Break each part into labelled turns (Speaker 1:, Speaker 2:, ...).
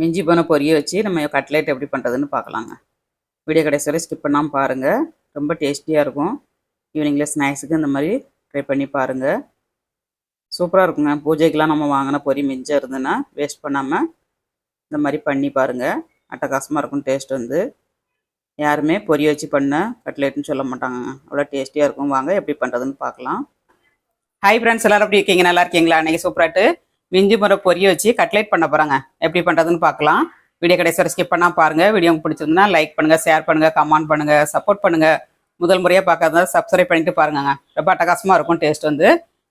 Speaker 1: மிஞ்சி போன பொரிய வச்சு நம்ம கட்லேட் எப்படி பண்ணுறதுன்னு பார்க்கலாங்க வீடியோ கடைசி வரை ஸ்கிப் பண்ணாமல் பாருங்கள் ரொம்ப டேஸ்டியாக இருக்கும் ஈவினிங்கில் ஸ்நாக்ஸுக்கு இந்த மாதிரி ட்ரை பண்ணி பாருங்கள் சூப்பராக இருக்குங்க பூஜைக்கெலாம் நம்ம வாங்கின பொரி மிஞ்சம் இருந்ததுன்னா வேஸ்ட் பண்ணாமல் இந்த மாதிரி பண்ணி பாருங்கள் அட்டகாசமாக இருக்கும் டேஸ்ட் வந்து யாருமே பொரிய வச்சு பண்ண கட்லேட்டுன்னு சொல்ல மாட்டாங்க அவ்வளோ டேஸ்டியாக இருக்கும் வாங்க எப்படி பண்ணுறதுன்னு பார்க்கலாம் ஹாய் ஃப்ரெண்ட்ஸ் எல்லோரும் எப்படி இருக்கீங்க நல்லா இருக்கீங்களா அன்றைக்கி சூப்பராட்டு விஞ்சி முறை பொரிய வச்சு கட்லைட் பண்ண போகிறாங்க எப்படி பண்ணுறதுன்னு பார்க்கலாம் வீடியோ கடைசி ஸ்கிப் பண்ணால் பாருங்கள் வீடியோ பிடிச்சிருந்தனா லைக் பண்ணுங்கள் ஷேர் பண்ணுங்கள் கமெண்ட் பண்ணுங்கள் சப்போர்ட் பண்ணுங்கள் முதல் முறையாக பார்க்காத சப்ஸ்கிரைப் பண்ணிட்டு பாருங்க ரொம்ப அட்டகாசமாக இருக்கும் டேஸ்ட் வந்து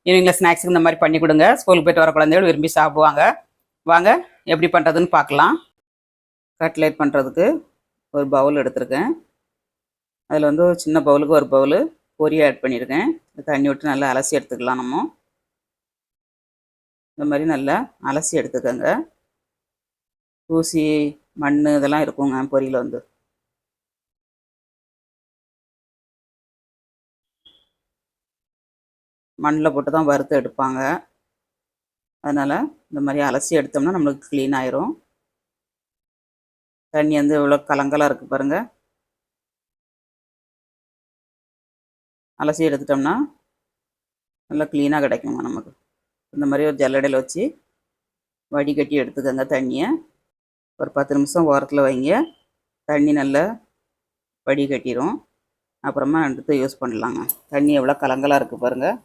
Speaker 1: ஈவினிங்கில் ஸ்நாக்ஸுக்கு இந்த மாதிரி பண்ணி கொடுங்க ஸ்கூலுக்கு போயிட்டு வர குழந்தைகள் விரும்பி சாப்பிடுவாங்க வாங்க எப்படி பண்ணுறதுன்னு பார்க்கலாம் கட்லைட் பண்ணுறதுக்கு ஒரு பவுல் எடுத்திருக்கேன் அதில் வந்து ஒரு சின்ன பவுலுக்கு ஒரு பவுல் பொரியா ஆட் பண்ணியிருக்கேன் தண்ணி விட்டு நல்லா அலசி எடுத்துக்கலாம் நம்ம இந்த மாதிரி நல்லா அலசி எடுத்துக்கோங்க ஊசி மண் இதெல்லாம் இருக்குங்க பொரியல் வந்து மண்ணில் போட்டு தான் வறுத்து எடுப்பாங்க அதனால் இந்த மாதிரி அலசி எடுத்தோம்னா நம்மளுக்கு க்ளீன் ஆயிரும் தண்ணி வந்து இவ்வளோ கலங்கலாக இருக்குது பாருங்கள் அலசி எடுத்துட்டோம்னா நல்லா க்ளீனாக கிடைக்குங்க நமக்கு இந்த மாதிரி ஒரு ஜல்லடையில் வச்சு வடிகட்டி எடுத்துக்கோங்க தண்ணியை ஒரு பத்து நிமிஷம் ஓரத்தில் வைங்க தண்ணி நல்லா வடிகட்டிடும் அப்புறமா எடுத்து யூஸ் பண்ணலாங்க தண்ணி எவ்வளோ கலங்கலாக இருக்குது பாருங்கள்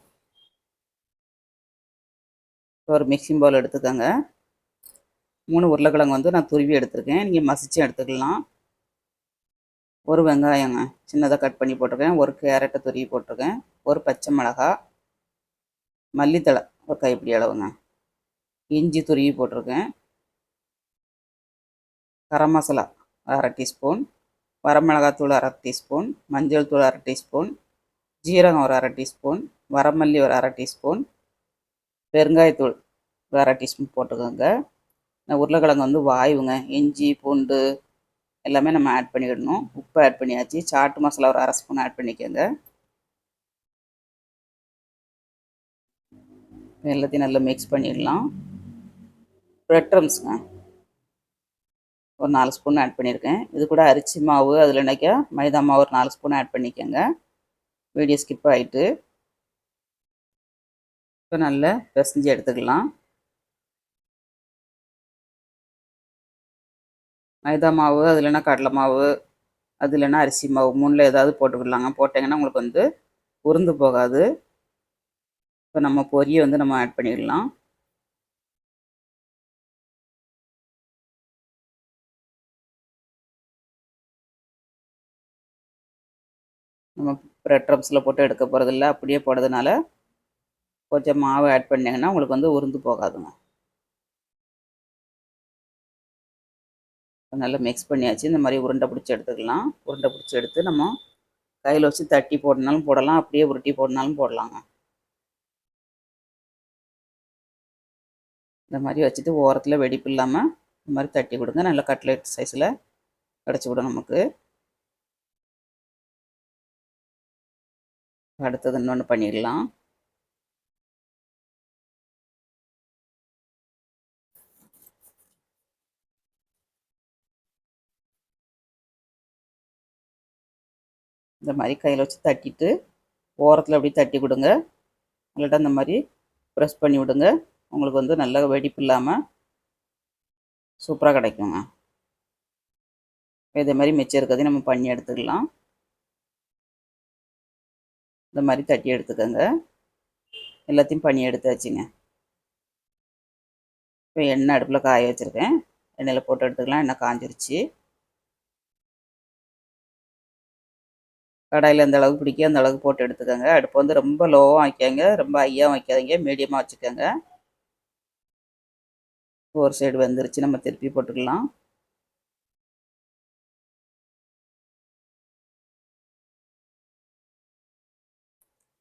Speaker 1: ஒரு மிக்சிங் பவுல் எடுத்துக்கோங்க மூணு உருளைக்கிழங்கு வந்து நான் துருவி எடுத்திருக்கேன் நீங்கள் மசிச்சு எடுத்துக்கலாம் ஒரு வெங்காயங்க சின்னதாக கட் பண்ணி போட்டிருக்கேன் ஒரு கேரட்டை துருவி போட்டிருக்கேன் ஒரு பச்சை மிளகா மல்லித்தழை ஒரு கைப்பிடி அளவுங்க இஞ்சி துருவி போட்டிருக்கேன் கரம் மசாலா அரை டீஸ்பூன் வரமிளகாத்தூள் அரை டீஸ்பூன் மஞ்சள் தூள் அரை டீஸ்பூன் ஜீரகம் ஒரு அரை டீஸ்பூன் வரமல்லி ஒரு அரை டீஸ்பூன் பெருங்காயத்தூள் ஒரு அரை டீஸ்பூன் போட்டுக்கோங்க நான் உருளைக்கிழங்கு வந்து வாயுங்க இஞ்சி பூண்டு எல்லாமே நம்ம ஆட் பண்ணிக்கிடணும் உப்பு ஆட் பண்ணியாச்சு சாட்டு மசாலா ஒரு அரை ஸ்பூன் ஆட் பண்ணிக்கோங்க எல்லாத்தையும் நல்லா மிக்ஸ் பண்ணிடலாம் ப்ரெட் க்ரம்ஸ்ங்க ஒரு நாலு ஸ்பூன் ஆட் பண்ணியிருக்கேன் இது கூட அரிசி மாவு அதில் நினைக்கா மைதா மாவு ஒரு நாலு ஸ்பூன் ஆட் பண்ணிக்கோங்க வீடியோ ஸ்கிப் ஆகிட்டு இப்போ நல்லா பிசைஞ்சு எடுத்துக்கலாம் மைதா மாவு அது இல்லைன்னா கடலை மாவு அது இல்லைன்னா அரிசி மாவு மூணில் ஏதாவது போட்டுக்கிடலாங்க போட்டிங்கன்னா உங்களுக்கு வந்து உருந்து போகாது இப்போ நம்ம பொரிய வந்து நம்ம ஆட் பண்ணிடலாம் நம்ம ப்ரெட் ட்ரம்ஸில் போட்டு எடுக்க போகிறதில்ல அப்படியே போடுறதுனால கொஞ்சம் மாவு ஆட் பண்ணிங்கன்னா உங்களுக்கு வந்து உருந்து போகாதுங்க நல்லா மிக்ஸ் பண்ணியாச்சு இந்த மாதிரி உருண்டை பிடிச்சி எடுத்துக்கலாம் உருண்டை பிடிச்சி எடுத்து நம்ம கையில் வச்சு தட்டி போடனாலும் போடலாம் அப்படியே உருட்டி போடனாலும் போடலாங்க இந்த மாதிரி வச்சுட்டு ஓரத்தில் வெடிப்பு இல்லாமல் இந்த மாதிரி தட்டி கொடுங்க நல்ல கட்லெட் சைஸில் கிடச்சி விடும் நமக்கு அடுத்தது இன்னொன்று பண்ணிடலாம் இந்த மாதிரி கையில் வச்சு தட்டிட்டு ஓரத்தில் அப்படியே தட்டி கொடுங்க இல்லாட்டா இந்த மாதிரி ப்ரெஸ் பண்ணி விடுங்க உங்களுக்கு வந்து நல்ல வெடிப்பு இல்லாமல் சூப்பராக கிடைக்குங்க இதே மாதிரி மிச்சம் இருக்கிறதையும் நம்ம பண்ணி எடுத்துக்கலாம் இந்த மாதிரி தட்டி எடுத்துக்கோங்க எல்லாத்தையும் பண்ணி எடுத்தாச்சுங்க இப்போ எண்ணெய் அடுப்பில் காய வச்சுருக்கேன் எண்ணெயில் போட்டு எடுத்துக்கலாம் எண்ணெய் காஞ்சிருச்சு கடாயில் அந்த அளவுக்கு பிடிக்கும் அந்த அளவுக்கு போட்டு எடுத்துக்கோங்க அடுப்பு வந்து ரொம்ப லோவாக வைக்காங்க ரொம்ப ஹையாக வைக்காதீங்க மீடியமாக வச்சுக்கோங்க ஒரு சைடு வந்துருச்சு நம்ம திருப்பி போட்டுக்கலாம்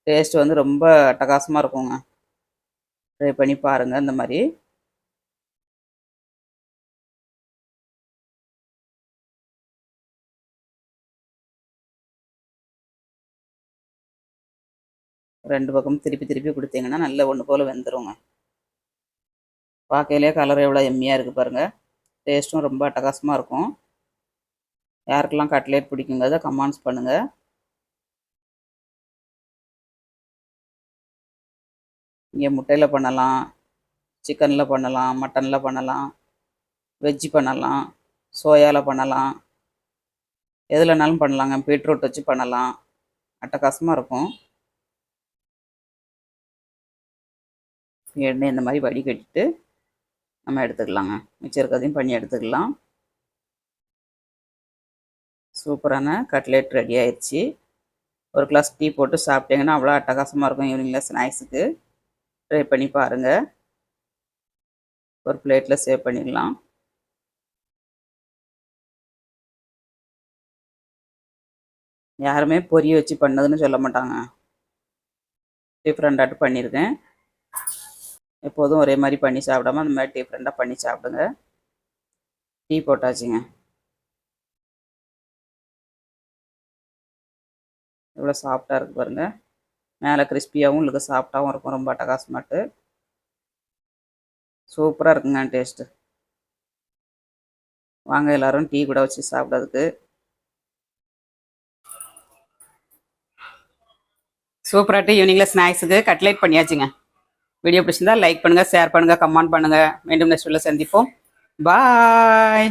Speaker 1: டேஸ்ட் வந்து ரொம்ப அட்டகாசமாக இருக்குங்க ட்ரை பண்ணி பாருங்கள் இந்த மாதிரி ரெண்டு பக்கம் திருப்பி திருப்பி கொடுத்தீங்கன்னா நல்ல ஒன்று போல் வெந்துருங்க பார்க்கையிலே கலர் எவ்வளோ எம்மியாக இருக்குது பாருங்கள் டேஸ்ட்டும் ரொம்ப அட்டகாசமாக இருக்கும் யாருக்கெல்லாம் கட்லேட் பிடிக்குங்கிறத கமெண்ட்ஸ் பண்ணுங்கள் இங்கே முட்டையில் பண்ணலாம் சிக்கனில் பண்ணலாம் மட்டனில் பண்ணலாம் வெஜ்ஜி பண்ணலாம் சோயாவில் பண்ணலாம் எதுலனாலும் பண்ணலாங்க பீட்ரூட் வச்சு பண்ணலாம் அட்டகாசமாக இருக்கும் எண்ணெய் இந்த மாதிரி வடிகட்டிட்டு நம்ம எடுத்துக்கலாங்க மிச்சம் இருக்கிறதையும் பண்ணி எடுத்துக்கலாம் சூப்பரான கட்லெட் ரெடி ஆயிடுச்சு ஒரு கிளாஸ் டீ போட்டு சாப்பிட்டீங்கன்னா அவ்வளோ அட்டகாசமாக இருக்கும் ஈவினிங்கில் ஸ்நாக்ஸுக்கு ட்ரை பண்ணி பாருங்கள் ஒரு பிளேட்டில் சேவ் பண்ணிடலாம் யாருமே பொரிய வச்சு பண்ணதுன்னு சொல்ல மாட்டாங்க டிஃப்ரெண்டாட்டு பண்ணியிருக்கேன் எப்போதும் ஒரே மாதிரி பண்ணி சாப்பிடாம அந்த மாதிரி டிஃப்ரெண்ட்டாக பண்ணி சாப்பிடுங்க டீ போட்டாச்சுங்க எவ்வளோ சாஃப்டாக இருக்குது பாருங்கள் மேலே கிறிஸ்பியாகவும் உங்களுக்கு சாஃப்டாகவும் இருக்கும் ரொம்ப மாட்டு சூப்பராக இருக்குங்க டேஸ்ட்டு வாங்க எல்லோரும் டீ கூட வச்சு சாப்பிட்றதுக்கு டீ ஈவினிங்கில் ஸ்நாக்ஸுக்கு கட்லேட் பண்ணியாச்சுங்க வீடியோ பிடிச்சிருந்தா லைக் பண்ணுங்க ஷேர் பண்ணுங்க கமெண்ட் பண்ணுங்க மீண்டும் நெக்ஸ்ட் வீடியோ சந்திப்போம் பாய்